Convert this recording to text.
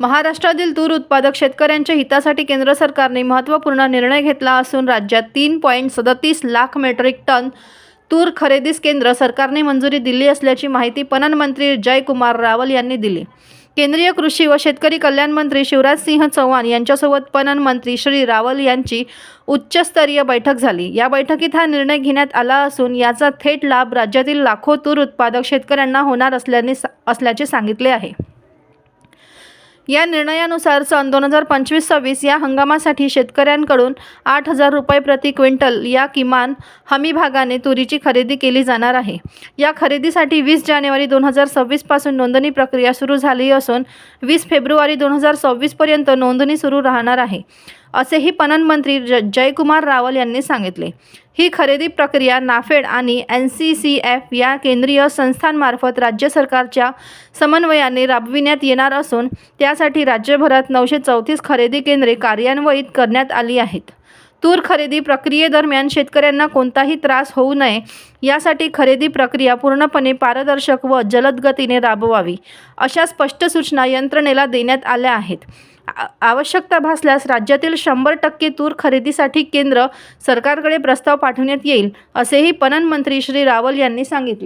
महाराष्ट्रातील तूर उत्पादक शेतकऱ्यांच्या हितासाठी केंद्र सरकारने महत्त्वपूर्ण निर्णय घेतला असून राज्यात तीन पॉईंट सदतीस लाख मेट्रिक टन तूर खरेदीस केंद्र सरकारने मंजुरी दिली असल्याची माहिती पणन मंत्री जयकुमार रावल यांनी दिली. केंद्रीय कृषी व शेतकरी कल्याण मंत्री शिवराज सिंह चौहान यांच्यासोबत पणन मंत्री श्री रावल यांची उच्चस्तरीय बैठक झाली. या बैठकीत हा निर्णय घेण्यात आला असून याचा थेट लाभ राज्यातील लाखो तूर उत्पादक शेतकऱ्यांना होणार असल्याने असल्याचे सांगितले आहे. या निर्णयानुसार सन दोन हजार पंचवीस सव्वीस या हंगामासाठी शेतकऱ्यांकडून आठ हजार रुपये प्रति क्विंटल या किमान हमी भागाने तुरीची खरेदी केली जाणार आहे. या खरेदीसाठी वीस जानेवारी दोन हजार सव्वीसपासून नोंदणी प्रक्रिया सुरू झाली असून वीस फेब्रुवारी दोन हजार सव्वीसपर्यंत नोंदणी सुरू राहणार आहे. असेही पणन मंत्री ज जयकुमार रावल यांनी सांगितले. ही खरेदी प्रक्रिया नाफेड आणि एन सी सी एफ या केंद्रीय संस्थांमार्फत राज्य सरकारच्या समन्वयाने राबविण्यात येणार असून त्यासाठी राज्यभरात नऊशे चौतीस खरेदी केंद्रे कार्यान्वित करण्यात आली आहेत. तूर खरेदी प्रक्रियेदरम्यान शेतकऱ्यांना कोणताही त्रास होऊ नये. यासाठी खरेदी प्रक्रिया पूर्णपणे पारदर्शक व जलद गतीने राबवावी अशा स्पष्ट सूचना यंत्रणेला देण्यात आल्या आहेत. आवश्यकता भासल्यास राज्यातील शंभर टक्के तूर खरेदीसाठी केंद्र सरकारकडे प्रस्ताव पाठवण्यात येईल असेही पणन मंत्री श्री रावल यांनी सांगितले.